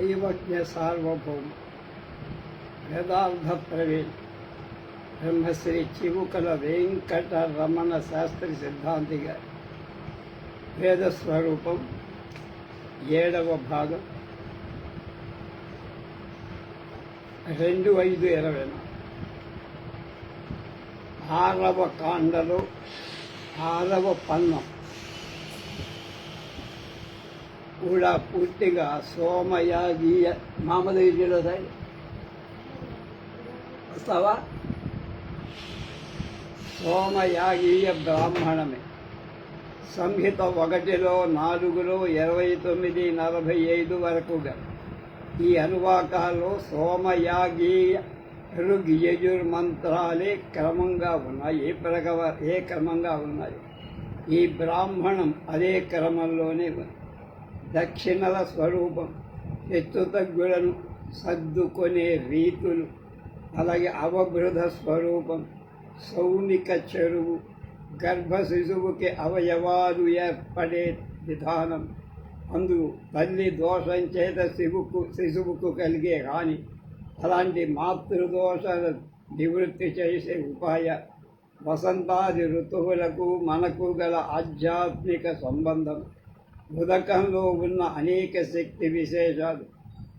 దైవజ్ఞ సార్వభౌమ వేదార్థ ప్రవీణ్ బ్రహ్మశ్రీ చివుకల వెంకట రమణ శాస్త్రి సిద్ధాంతి గారి వేద స్వరూపం ఏడవ భాగం రెండు ఐదు ఇరవై ఆరవ కాండలో ఆరవ పన్నం కూడా పూర్తిగా సోమయాగీయ మామదేవిలో సాయి వస్తావా? సోమయాగీయ బ్రాహ్మణమే. సంహిత ఒకటిలో నాలుగులో ఇరవై తొమ్మిది నలభై ఐదు వరకుగా ఈ అనువాకాల్లో సోమయాగీయ ఋగ్ యజుర్మంత్రాలే క్రమంగా ఉన్నాయి. ఏ ప్రకవ ఏ క్రమంగా ఉన్నాయి? ఈ బ్రాహ్మణం అదే క్రమంలోనే ఉంది. దక్షిణల స్వరూపం హెచ్చుతగ్గులను సర్దుకునే రీతులు అలాగే అవబృధ స్వరూపం సౌనిక చెరువు గర్భ శిశువుకి అవయవాలు ఏర్పడే విధానం. అందు తల్లి దోషం చేత శివుకు శిశువుకు కలిగే హాని అలాంటి మాతృదోష నివృత్తి చేసే ఉపాయ వసంతాది ఋతువులకు మనకు గల ఆధ్యాత్మిక సంబంధం. ఉదకంలో ఉన్న అనేక శక్తి విశేషాలు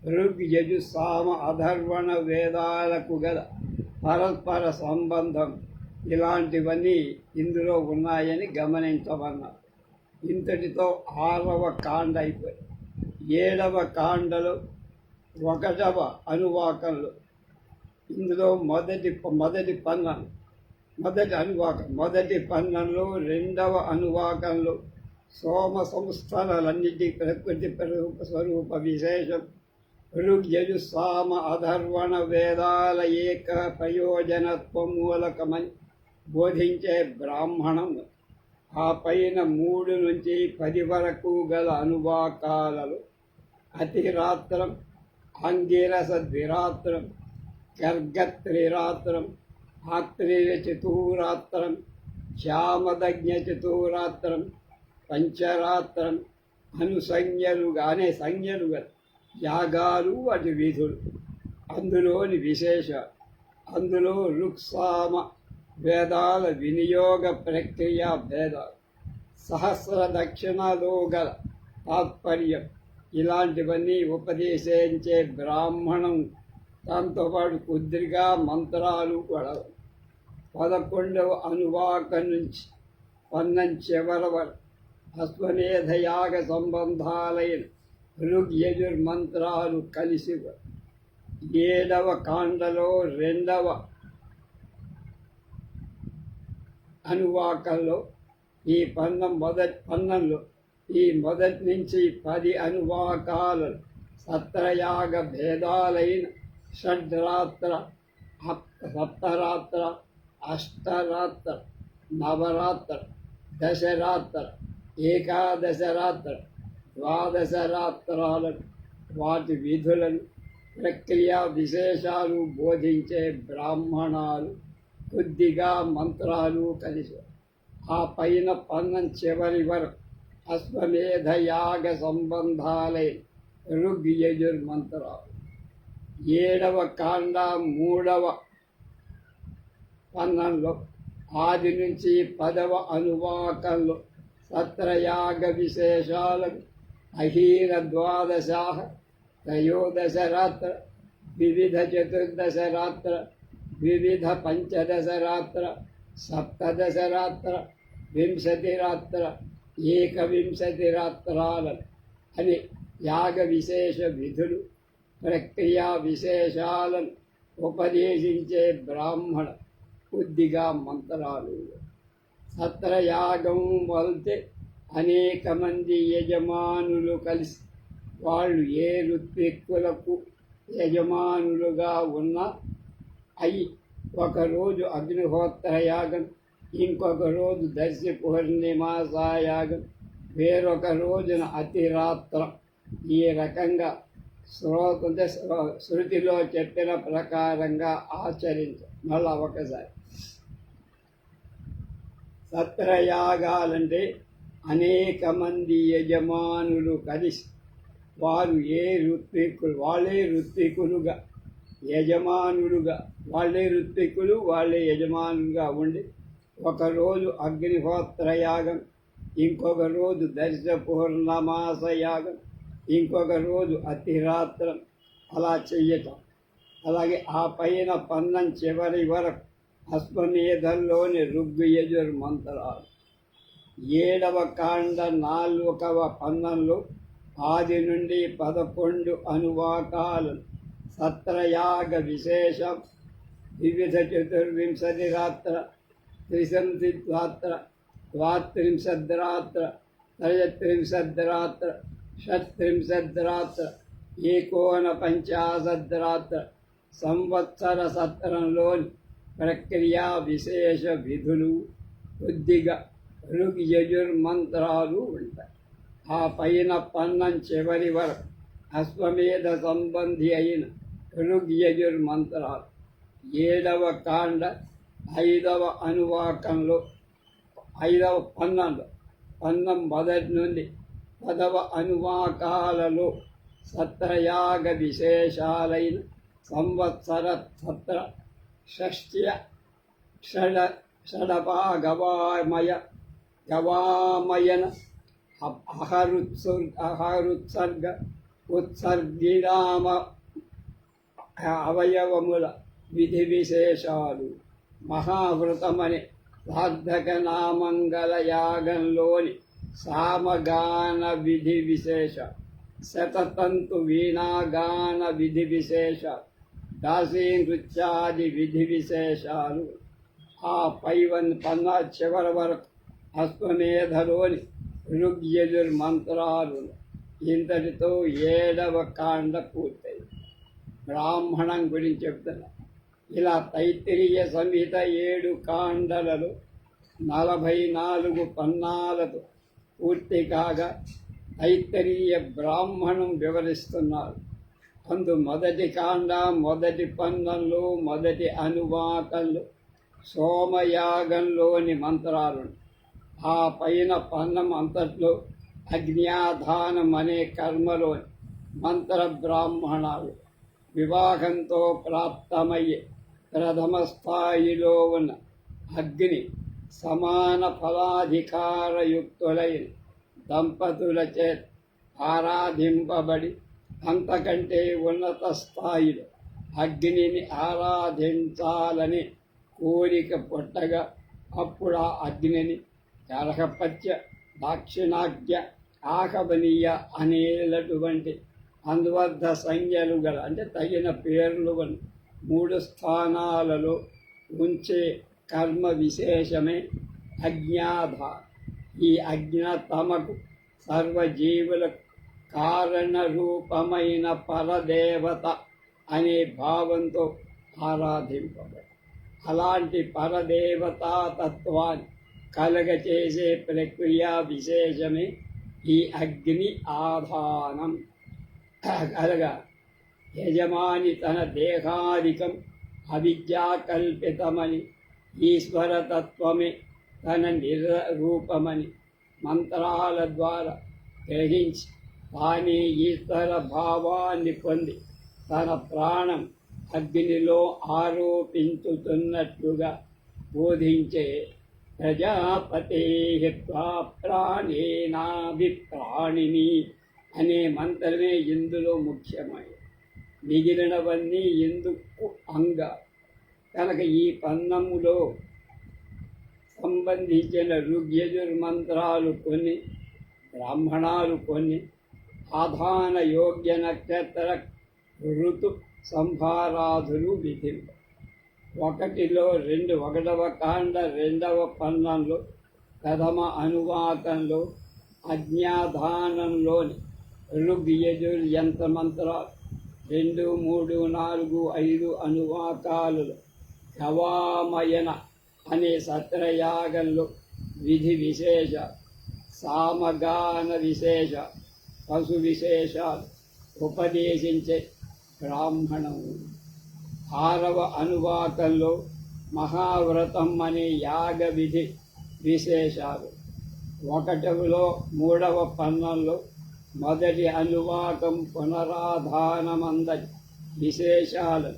ఋగ్ యజు సామ అధర్వణ వేదాలకు గల పరస్పర సంబంధం ఇలాంటివన్నీ ఇందులో ఉన్నాయని గమనించమన్నారు. ఇంతటితో ఆరవ కాండ అయిపోయి ఏడవ కాండలో ఒకటవ అనువాకంలో ఇందులో మొదటి మొదటి పన్నం మొదటి అనువాకం మొదటి పన్నెండులో రెండవ అనువాకంలో సోమ సంస్థలన్నిటి ప్రకృతి ప్రరూప స్వరూప విశేషం. ఋగ్యజు సామ అధర్వణ వేదాల ఏక ప్రయోజనత్వ మూలకమని బోధించే బ్రాహ్మణం. ఆ పైన మూడు నుంచి పది వరకు గల అనువాకాలలో. అతిరాత్రం అంగిరస ద్విరాత్రం గర్గత్రిరాత్రం ఆత్రేయ చతురాత్రం శ్యామదజ్ఞ చతురాత్రం పంచరాత్రం అనుసంజ్ఞలుగానే అనే సంజ్ఞలు యాగాలు వాటి విధులు. అందులోని విశేష అందులో రుక్సామ వేదాల వినియోగ ప్రక్రియ భేదాలు సహస్ర దక్షిణలో గల తాత్పర్యం. ఇలాంటివన్నీ ఉపదేశించే బ్రాహ్మణం దాంతోపాటు కుద్రిగా మంత్రాలు కూడా. పదకొండవ అనువాక నుంచి పన్నెండు చివరి వరకు. అశ్వమేధయాగ సంబంధాలైన ఋగ్యజుర్మంత్రాలు కలిసి ఏడవ కాండలో రెండవ అనువాకంలో ఈ పన్నం మొదటి పన్నంలో ఈ మొదటి నుంచి పది అనువాకాలు సత్రయాగ భేదాలైన షడ్రాత్ర సప్తరాత్ర అష్టరాత్ర నవరాత్ర దశరాత్ర ఏకాదశరాత్ర ద్వాదశ రాత్రాలను వాటి విధులను ప్రక్రియ విశేషాలు బోధించే బ్రాహ్మణాలు కొద్దిగా మంత్రాలు కలిసి ఆ పైన పన్నం చివరి వరకు అశ్వమేధ యాగ సంబంధాలై ఋగ్యజుర్మంత్రాలు ఏడవ కాండ మూడవ పన్నంలో ఆది నుంచి పదవ అనువాకంలో तत्र విశేషాలకు అహీర ద్వాదశాహ త్రయోదశ రాత్ర వివిధ చతుర్దశ రాత్ర వివిధ పంచదశ రాత్ర సప్తదశ రాత్ర వింశతి రాత్ర ఏకవింశతి రాత్రాలను అని యాగ విశేష విధులు ప్రక్రియా విశేషాలను ఉపదేశించే బ్రాహ్మణ కొద్దిగా మంత్రాలు. సత్రయాగం వల్తే అనేక మంది యజమానులు కలిసి వాళ్ళు ఏ ఋత్విక్కులకు యజమానులుగా ఉన్న అయి ఒకరోజు అగ్నిహోత్ర యాగం ఇంకొక రోజు దర్శి పూర్ణిమాసాయాగం వేరొక రోజున అతిరాత్రం. ఈ రకంగా శ్రోత శృతిలో చెప్పిన ప్రకారంగా ఆచరించ. మళ్ళా ఒకసారి. సత్రయాగాలంటే అనేక మంది యజమానులు కలిసి వారు ఏ ఋత్వికులు వాళ్ళే ఋత్వికులుగా యజమానులుగా వాళ్ళే ఋత్వికులు వాళ్ళే యజమానులుగా ఉండి ఒకరోజు అగ్నిహోత్రయాగం ఇంకొక రోజు దర్శ పూర్ణమాసయాగం ఇంకొక రోజు అతిరాత్రం అలా చెయ్యటం. అలాగే ఆ పైన పన్నం చివరి వరకు అశ్వమేధంలోని ఋగ్యజుర్ మంత్రాలు ఏడవ కాండ నాలుగవ పన్నంలో ఆది నుండి పదకొండు అనువాకాలు. సత్రయాగ విశేషం. వివిధ చతుర్వింశతి రాత్ర త్రిశంసిద్రాత్ర ద్వాత్రింశద్రాత్ర త్రయత్రింశద్రాత్ర షట్త్రింశద్రాత్ర ఏకోన పంచాశద్రాత్ర సంవత్సర సత్రంలోని ప్రక్రియా విశేష విధులు కొద్దిగా ఋగ్ యజుర్మంత్రాలు ఉంటాయి. ఆ పైన పన్నం చివరి వరకు అశ్వమేధ సంబంధి అయిన ఋగ్ యజుర్మంత్రాలు ఏడవ కాండ ఐదవ అనువాకంలో ఐదవ పన్నంలో పన్నం మొదటి నుండి పదవ అనువాకాలలో సత్రయాగ విశేషాలైన సంవత్సర సత్ర షష్ట్య షడ షడపాగవామయ గవామయన అహరుత్సర్ అహరుత్సర్గ ఉత్సర్గిరామ అవయవముల విధి విశేషాలు మహావృతమని సార్థక నామంగళ యాగంలోని సామగాన విధి విశేష శతతంతు వీణాగాన విధి విశేష దాసీ నృత్యాది విధి విశేషాలు. ఆ పైవన్ పన్నా చివరి వరకు అశ్వమేధలోని ఋగ్యజుర్ మంత్రాలు ఇంతటితో ఏడవ కాండ పూర్తయింది బ్రాహ్మణం గురించి చెప్తున్నా. ఇలా తైత్తిరీయ సంహిత ఏడు కాండలలో నలభై నాలుగు పన్నాలతో పూర్తి కాగా తైత్తరీయ బ్రాహ్మణం వివరిస్తున్నారు. అందు మొదటి కాండ మొదటి పన్నంలో మొదటి అనువాకంలో సోమయాగంలోని మంత్రాలు ఆ పైన పన్నం అంతట్లో అజ్ఞాధానం అనే కర్మలోని మంత్ర బ్రాహ్మణాలు వివాహంతో ప్రాప్తమయ్యే ప్రథమ స్థాయిలో ఉన్న అగ్ని సమాన ఫలాధికారయుక్తులైన దంపతుల చేత ఆరాధింపబడి అంతకంటే ఉన్నత స్థాయిలో అగ్నిని ఆరాధించాలని కోరిక పుట్టగా అప్పుడు ఆ అగ్నిని కలహపత్య దాక్షిణాగ్య ఆకబనీయ అనేటటువంటి అందువద్ద సంఖ్యలు గల అంటే తగిన పేర్లు గల మూడు స్థానాలలో ఉంచే కర్మ విశేషమే అజ్ఞాధ. ఈ అజ్ఞ తమకు సర్వజీవులకు కారణ రూపమైన పరదేవత అనే భావంతో ఆరాధింపబడి. అలాంటి పరదేవతా తత్వాన్ని కలగచేసే ప్రక్రియ విశేషమే ఈ అగ్ని ఆధానం. కలగా యజమాని తన దేహాదికం అవిద్యాకల్పితమని ఈశ్వరతత్వమే తన నిర్రూపమని మంత్రాల ద్వారా గ్రహించి కానీ ఈశ్వర భావాన్ని పొంది తన ప్రాణం అగ్నిలో ఆరోపించుతున్నట్లుగా బోధించే ప్రజాపతే ప్రాణేనాభిప్రాణిని అనే మంత్రమే ఇందులో ముఖ్యమైనది. మిగిలినవన్నీ ఎందుకు అంగ? కనుక ఈ పన్నములో సంబంధించిన ఋగ్యజుర్మంత్రాలు కొన్ని బ్రాహ్మణాలు కొన్ని ఆధాన యోగ్య నక్షత్ర ఋతు సంభారాధులు విధి. ఒకటిలో రెండు ఒకటవ కాండ రెండవ పన్నంలో ప్రథమ అనువాకంలో అజ్ఞాధానంలోని ఋగ్యజుల్ యంత్రమంత్రాలు రెండు మూడు నాలుగు ఐదు అనువాకాలలో గవామయన అనే సత్రయాగంలో విధి విశేష సామగాన విశేష పశు విశేషాలు ఉపదేశించే బ్రాహ్మణము ఆరవ అనువాకంలో మహావ్రతం అనే యాగ విధి విశేషాలు. ఒకటవలో మూడవ పన్నంలో మొదటి అనువాకం పునరాధానమంద విశేషాలు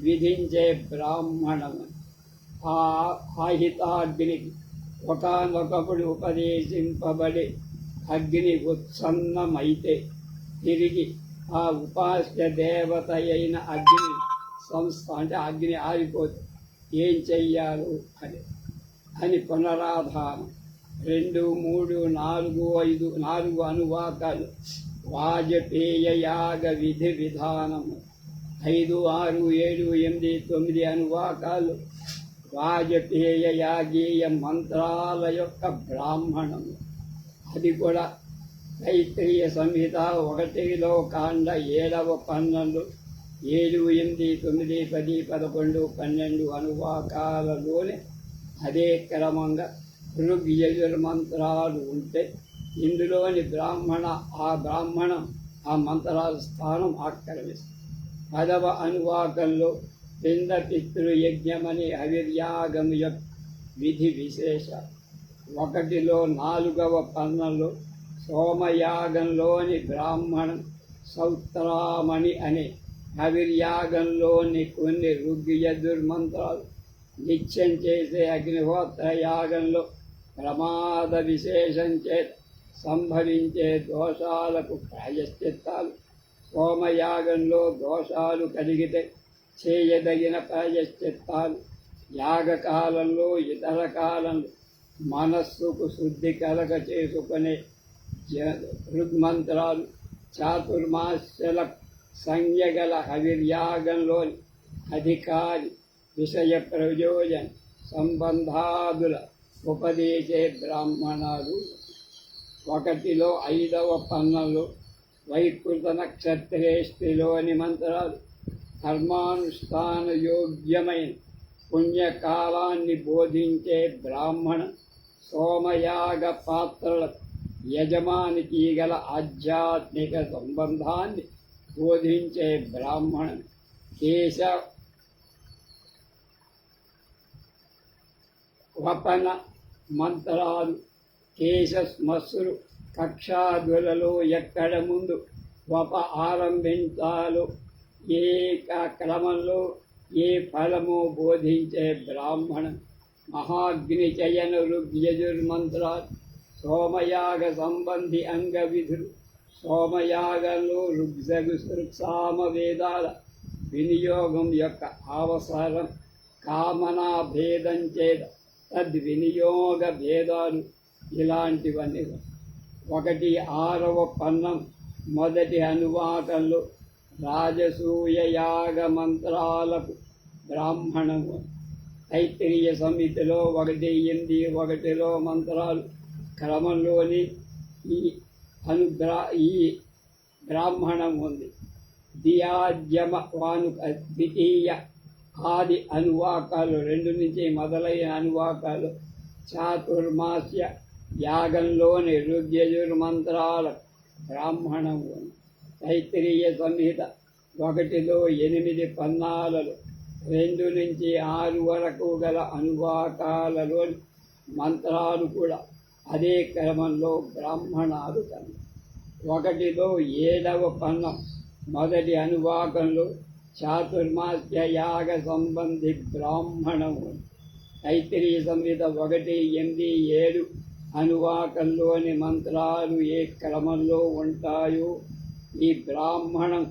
విధించే బ్రాహ్మణము ఆ ఆహితాగ్నికి ఒకనొకప్పుడు ఉపదేశింపబడి అగ్ని ఉత్సన్నమైతే తిరిగి ఆ ఉపాస్య దేవత అయిన అగ్ని సంస్థ అంటే అగ్ని ఆగిపోతే ఏం చెయ్యాలి అని. అని పునరాధానం. రెండు మూడు నాలుగు ఐదు నాలుగు అనువాకాలు వాజపేయ యాగ విధి విధానము. ఐదు ఆరు ఏడు ఎనిమిది తొమ్మిది అనువాకాలు వాజపేయ యాగీయ మంత్రాల యొక్క బ్రాహ్మణము. అది కూడా తైత్రీయ సంహిత ఒకటిలో కాండ ఏడవ పన్నెండు ఏడు ఎనిమిది తొమ్మిది పది పదకొండు పన్నెండు అనువాకాలలోనే అదే క్రమంగా ఋగ్ మంత్రాలు ఉంటే ఇందులోని బ్రాహ్మణ ఆ బ్రాహ్మణం ఆ మంత్రాల స్థానం ఆక్రమిస్తుంది. పదవ అనువాకంలో పిండ పితృయజ్ఞమని యజ్ఞమని యొక్క విధి విశేషాలు. ఒకటిలో నాలుగవ పర్ణంలో సోమయాగంలోని బ్రాహ్మణం సౌత్రామణి అనే హవిర్యాగంలోని కొన్ని ఋగ్యదుర్మంత్రాలు నిత్యం చేసే అగ్నిహోత్ర యాగంలో ప్రమాద విశేషం చేత సంభవించే దోషాలకు ప్రాయశ్చిత్తాలు. సోమయాగంలో దోషాలు కలిగితే చేయదగిన ప్రాయశ్చిత్తాలు. యాగకాలంలో ఇతర కాలంలో మనస్సుకు శుద్ధి కలగ చేసుకునే జ- ఋగ్మంత్రాలు చాతుర్మాస్యల సంజ్ఞగల హవిర్యాగంలోని అధికారి విషయ ప్రయోజన సంబంధాదుల ఉపదేశే బ్రాహ్మణాలు ఒకటిలో ఐదవ పన్నులు వైకృత నక్షత్రేష్టిలోని మంత్రాలు కర్మానుష్ఠాన యోగ్యమైన పుణ్యకాలాన్ని బోధించే బ్రాహ్మణ సోమయాగ పాత్రల యజమానికి గల ఆధ్యాత్మిక సంబంధాన్ని బోధించే బ్రాహ్మణ కేశ వపన మంత్రాలు కేశ శ్మశ్రు కక్షాదులలో ఎక్కడ ముందు వప ఆరంభించాలో ఏ క్రమంలో ఏ ఫలము బోధించే బ్రాహ్మణ మహాగ్ని చయన ఋగ్యజుర్మంత్రాలు సోమయాగ సంబంధి అంగ విధులు సోమయాగంలో ఋగ్జగు సామ వేదాల వినియోగం యొక్క అవసరం కామనా భేదం చేత తద్వినియోగ భేదాలు ఇలాంటివన్నీ. ఒకటి ఆరవ పన్నం మొదటి అనువాకంలో రాజసూయ యాగ మంత్రాలకు బ్రాహ్మణము. తైత్రీయ సమితిలో ఒకటి ఎనిమిది ఒకటిలో మంత్రాలు క్రమంలోని ఈ అనుగ్రా ఈ బ్రాహ్మణం ఉంది. దియాజ్యమ వానుక ద్వితీయ ఆది అనువాకాలు రెండు నుంచి మొదలైన అనువాకాలు చాతుర్మాస్య యాగంలోని ఋగ్యజుర్మంత్రాల బ్రాహ్మణం ఉంది. తైత్రీయ సంహిత ఒకటిలో ఎనిమిది పన్నాలలో రెండు నుంచి ఆరు వరకు గల అనువాకాలలోని మంత్రాలు కూడా అదే క్రమంలో బ్రాహ్మణాలు కన్నా ఒకటిలో ఏడవ పన్నం మొదటి అనువాకంలో చాతుర్మాస్య యాగ సంబంధి బ్రాహ్మణము. తైత్రీయ సంహిత ఒకటి ఎనిమిది ఏడు అనువాకంలోని మంత్రాలు ఏ క్రమంలో ఉంటాయో ఈ బ్రాహ్మణం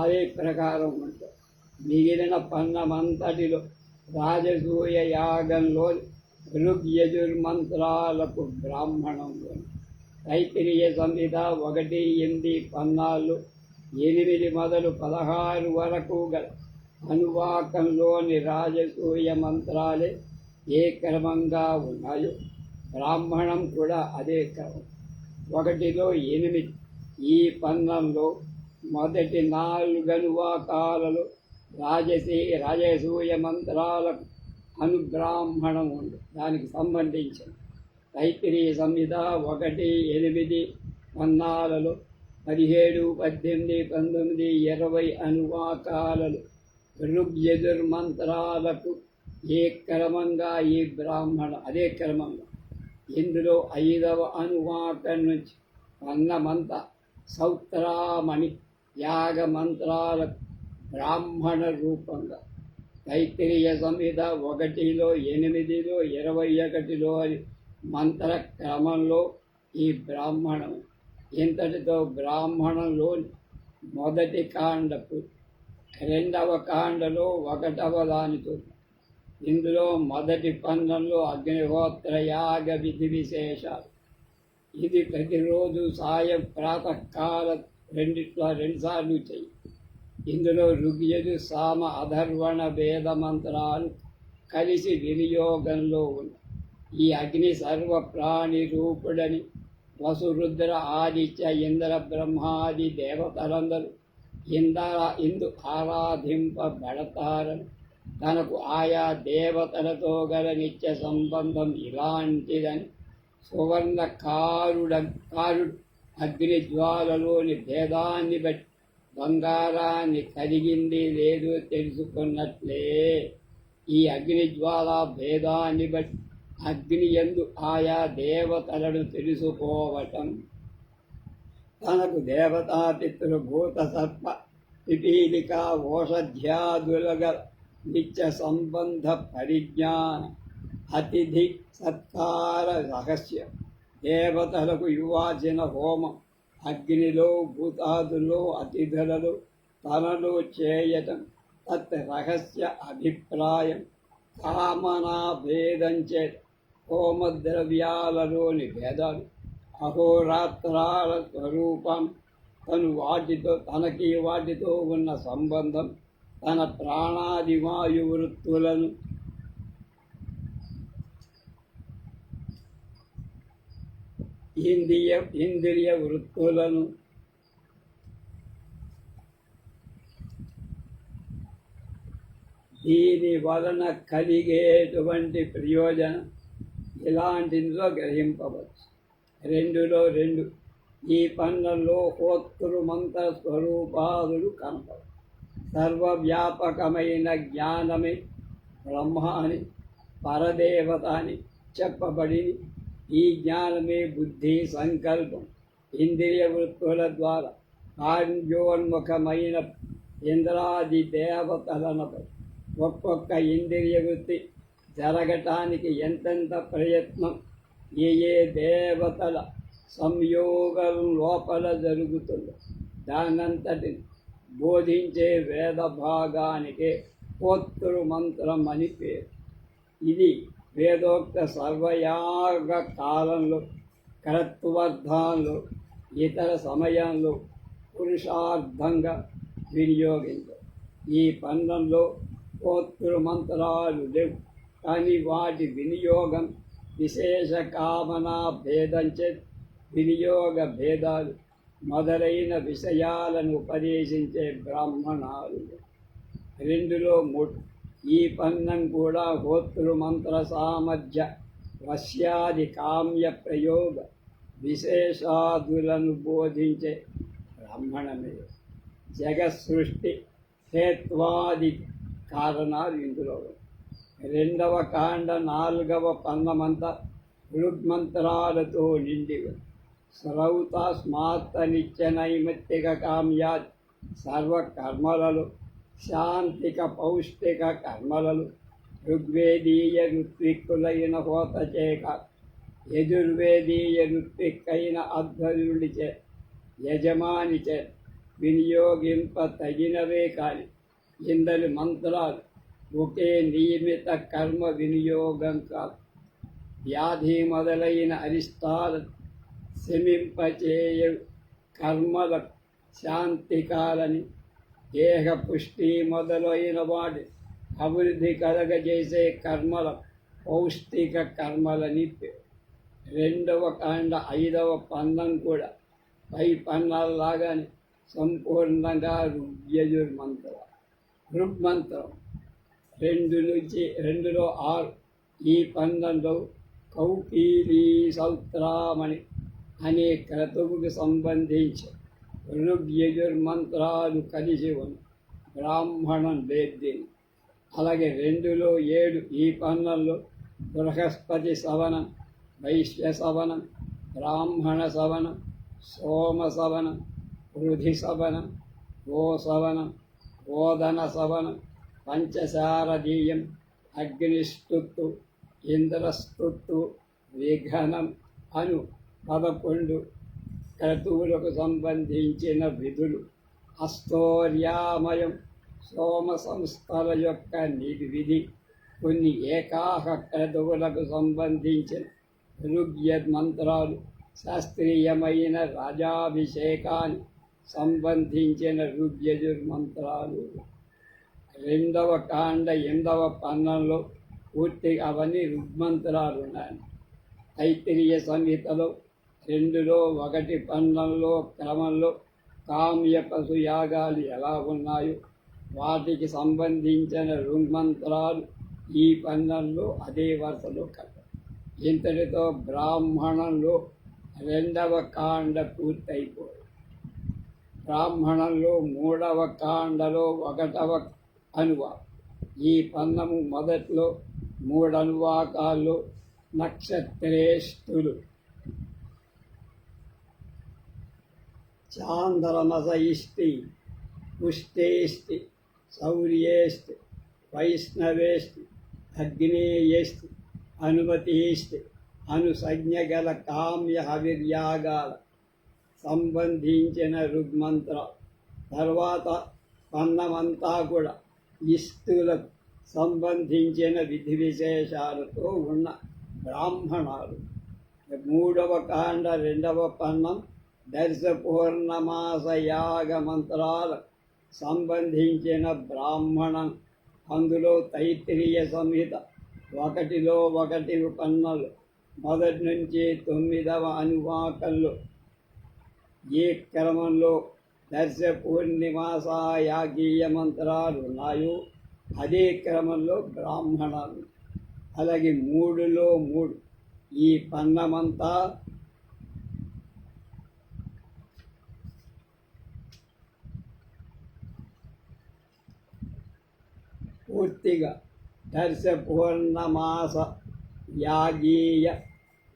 అదే ప్రకారం ఉంటుంది. మిగిలిన పన్నమంతటిలో రాజసూయ యాగంలో ఋగ్యజుర్మంత్రాలకు బ్రాహ్మణం ఉంది తైత్రీయ సంహిత ఒకటి ఎనిమిది పన్నాళ్ళు ఎనిమిది మొదలు పదహారు వరకు గల అనువాకంలోని రాజసూయ మంత్రాలే ఏ క్రమంగా ఉన్నాయో బ్రాహ్మణం కూడా అదే క్రమం. ఒకటిలో ఎనిమిది ఈ పన్నంలో మొదటి నాలుగు అనువాకాలలో రాజసీ రాజసూయ మంత్రాలకు అనుబ్రాహ్మణం ఉంది దానికి సంబంధించిన తైత్రి సంహిత ఒకటి ఎనిమిది పన్నాలలో పదిహేడు పద్దెనిమిది పంతొమ్మిది ఇరవై అనువాకాలలో. ఋగ్యజుర్మంత్రాలకు ఏ క్రమంగా ఈ బ్రాహ్మణ అదే క్రమంగా? ఇందులో ఐదవ అనువాకం నుంచి అన్నమంతా సౌత్రామణి యాగ మంత్రాలకు బ్రాహ్మణ రూపంగా. తైత్తిరీయ సంహిత ఒకటిలో ఎనిమిదిలో ఇరవై ఒకటిలో అని మంత్ర క్రమంలో ఈ బ్రాహ్మణం. ఇంతటితో బ్రాహ్మణంలో మొదటి కాండపు రెండవ కాండలో ఒకటవ దానితో. ఇందులో మొదటి పందంలో అగ్నిహోత్ర యాగ విధి విశేషాలు. ఇది ప్రతిరోజు సాయం ప్రాతకాల రెండిట్లో రెండుసార్లు చెయ్యి ఇందులో ఋగ్యజు సామ అధర్వణ వేద మంత్రాలు కలిసి వినియోగంలో ఉన్నాయి ఈ అగ్ని సర్వ ప్రాణి రూపుడని వసురుద్ర ఆదిత్య ఇంద్ర బ్రహ్మాది దేవతలందరూ ఇందర ఇందు ఆరాధింపబడతారని తనకు ఆయా దేవతలతో గల నిత్య సంబంధం ఇలాంటిదని సువర్ణ కారుడ కారుడు అగ్ని జ్వాలలోని భేదాన్ని బట్టి బంగారాన్ని కరిగింది లేదు తెలుసుకున్నట్లే. ఈ అగ్ని జ్వాల భేదాన్ని బట్టి అగ్ని ఎందు ఆయా దేవతలను తెలుసుకోవటం. తనకు దేవతాపితృ భూత సర్ప పిపీలిక ఓషధ్యాదులగ నిత్య సంబంధ పరిజ్ఞాన అతిథి సత్కార రహస్యం. దేవతలకు ఇవ్వాల్సిన హోమం అగ్నిలో భూతాదులో అతిథులలో తనను చేయటం తత్ రహస్య అభిప్రాయం. కామనా భేదంచే హోమద్రవ్యాలలోని భేదాలు అహోరాత్రాల స్వరూపం. తను వాటితో తనకి వాటితో ఉన్న సంబంధం తన ప్రాణాది వాయు ఇంద్రియ ఇంద్రియ వృత్తులను దీని వలన కలిగేటువంటి ప్రయోజనం ఇలాంటిలో గ్రహింపవచ్చు. రెండులో రెండు. ఈ పనులలో హోత్రు మంత్ర స్వరూపాదులు కనపడు సర్వవ్యాపకమైన జ్ఞానమే బ్రహ్మ అని పరదేవత అని చెప్పబడి ఈ జ్ఞానమే బుద్ధి సంకల్పం. ఇంద్రియ వృత్తుల ద్వారా కార్యోన్ముఖమైన ఇంద్రాది దేవతలనపై ఒక్కొక్క ఇంద్రియ వృత్తి జరగటానికి ఎంతెంత ప్రయత్నం ఏ ఏ దేవతల సంయోగం లోపల జరుగుతుందో దానంతటి బోధించే వేద భాగానికే పోత్రు మంత్రం అని పేరు. ఇది వేదోక్త సర్వయాగ కాలంలో కరత్వర్ధాల్లో ఇతర సమయంలో పురుషార్థంగా వినియోగించు. ఈ పన్నంలో పోత్రు మంత్రాలు లేవు కానీ వాటి వినియోగం విశేష కామనా భేదం చే వినియోగ భేదాలు మొదలైన విషయాలను ఉపదేశించే బ్రాహ్మణాలు రెండులో మూడు. ఈ పన్నం కూడా హోతృ మంత్ర సామర్థ్య వశ్యాది కామ్య ప్రయోగ విశేషాదులను బోధించే బ్రాహ్మణమే జగసృష్టి హేత్వాది కారణాలు ఇందులో రెండవ కాండ నాలుగవ పన్నమంతా ఋగ్మంత్రాలతో నిండి ఉంది. శ్రౌతాస్మాత్త నిత్య నైమిత్తిక కామ్యాత్ సర్వకర్మలలో శాంతిక పౌష్టిక కర్మలలో ఋగ్వేదీయ ఋత్విక్కులైన హోత చేక యజుర్వేదీయ ఋత్విక్కైన అధ్వర్యుడిచే యజమానిచే వినియోగింప తగినవే కాని ఇందరి మంత్రాలు ఒకే నియమిత కర్మ వినియోగం కాదు. వ్యాధి మొదలైన అరిష్టాలు శమింపచేయ కర్మల శాంతికాలని దేహ పుష్టి మొదలైన వాటి అభివృద్ధి కలగజేసే కర్మల పౌష్టిక కర్మలని రెండవ కాండ ఐదవ పందం కూడా పై పన్నాల్లాగానే సంపూర్ణంగా ఋగ్యజుర్మంత్రం రుగ్మంత్రం రెండు నుంచి రెండులో ఆరు. ఈ పందంలో కౌపీలీ సౌత్రామణి అనే క్రతువుకు సంబంధించి ఋగ్యజుర్మంత్రాలు కలిసి ఉంది బ్రాహ్మణం లేదు అలాగే రెండులో ఏడు ఈ పన్నుల్లో బృహస్పతి సవనం వైశ్య సవనం బ్రాహ్మణ సవనం సోమ సవనం వృధి సవనం గోసవనం ఓదన సవనం పంచశారదీయం అగ్నిస్తుత్తు ఇంద్రస్తుత్తు విఘనం అను పదకొండు క్రతువులకు సంబంధించిన విధులు. అస్తోర్యామయం సోమ సంస్థల యొక్క నిర్విధి. కొన్ని ఏకాహ క్రతువులకు సంబంధించిన ఋగ్య మంత్రాలు. శాస్త్రీయమైన రాజాభిషేకాన్ని సంబంధించిన ఋగ్యజుర్మంత్రాలు రెండవ కాండ ఎనిమిదవ పన్నంలో పూర్తిగా అవన్నీ రుగ్మంతరాలు ఉన్నాయి తైత్తిరీయ సంహితలో రెండులో ఒకటి పన్నంలో క్రమంలో కామ్య పశు యాగాలు ఎలా ఉన్నాయో వాటికి సంబంధించిన రుగ్మంత్రాలు ఈ పన్నంలో అదే వరుసలో కట్ట ఇంతటితో బ్రాహ్మణంలో రెండవ కాండ పూర్తయిపోయి బ్రాహ్మణంలో మూడవ కాండలో ఒకటవ అనువా ఈ పన్నము మొదట్లో మూడు అనువాకాల్లో నక్షత్రేష్ఠులు చాంద్రమస ఇష్టి పుష్టేష్టి శౌర్యేష్టి వైష్ణవేష్టి అగ్నేయేష్టి అనుమతిష్టి అనుసజ్ఞగల కామ్య హవిర్యాగాల సంబంధించిన ఋగ్మంత్ర తర్వాత పన్నమంతా కూడా ఇస్తులకు సంబంధించిన విధి విశేషాలతో ఉన్న బ్రాహ్మణాలు. మూడవ కాండ రెండవ పన్నం దర్శ పూర్ణమాస యాగ మంత్రాలు సంబంధించిన బ్రాహ్మణం అందులో తైత్రీయ సంహిత ఒకటిలో ఒకటి పన్నలు మొదటి నుంచి తొమ్మిదవ అనువాకంలో ఏ క్రమంలో దర్శ పూర్ణిమాస యాగీయ మంత్రాలు ఉన్నాయి అదే క్రమంలో బ్రాహ్మణాలు. అలాగే మూడులో మూడు ఈ పన్నమంతా పూర్తిగా. దర్శ పూర్ణమాస యాగీయ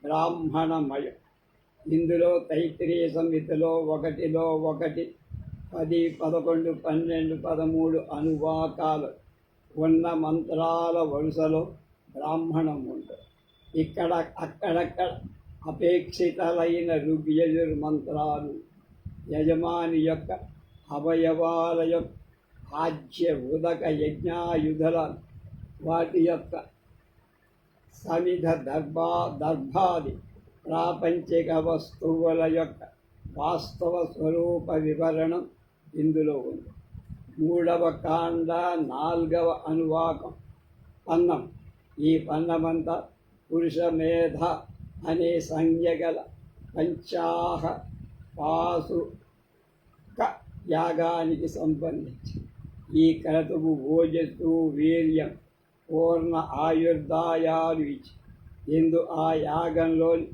బ్రాహ్మణమయం. ఇందులో తైత్రీయ సంహితలో ఒకటిలో ఒకటి పది పదకొండు పన్నెండు పదమూడు అనువాకాలు. ఉన్న మంత్రాల వరుసలో బ్రాహ్మణం ఉంటుంది ఇక్కడ అక్కడక్కడ అపేక్షితలైన ఋగ్యజుర్ మంత్రాలు యజమాని యొక్క అవయవాల యొక్క ఆజ్య ఉదక యజ్ఞాయుధల వాటి యొక్క సమిధ దర్భా దర్భాది ప్రాపంచిక వస్తువుల యొక్క వాస్తవ స్వరూప వివరణం ఇందులో ఉంది. మూడవ కాండ నాల్గవ అనువాకం పన్నం ఈ పన్నమంతా పురుషమేధ అనే సంజ్ఞ గల పంచాహ పాసు క యాగానికి సంబంధించి ఈ క్రతువు ఓజస్సు వీర్యం పూర్ణ ఆయుర్దాయాలు ఇచ్చి ఇందు ఆ యాగంలోని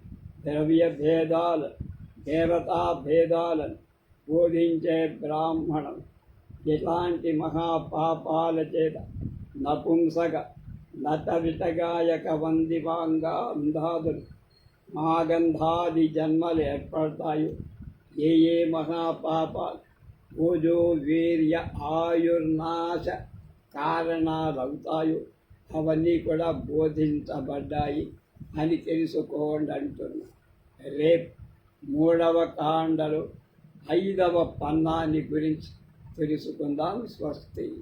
ద్రవ్య భేదాలు దేవతా భేదాలను బోధించే బ్రాహ్మణం. ఇలాంటి మహాపాపాల చేత నపుంసక నట విటగాయక వందివాంగా అంధాదులు మాగంధాది జన్మలు ఏర్పడతాయో. ఏ ఏ మహాపాపాలు ఓజో వీర్య ఆయుర్నాశ కారణాలవుతాయో అవన్నీ కూడా బోధించబడ్డాయి అని తెలుసుకోండి అంటున్నా రేపు మూడవ కాండలు ఐదవ పన్నాన్ని గురించి తెలుసుకుందాం స్వస్తి.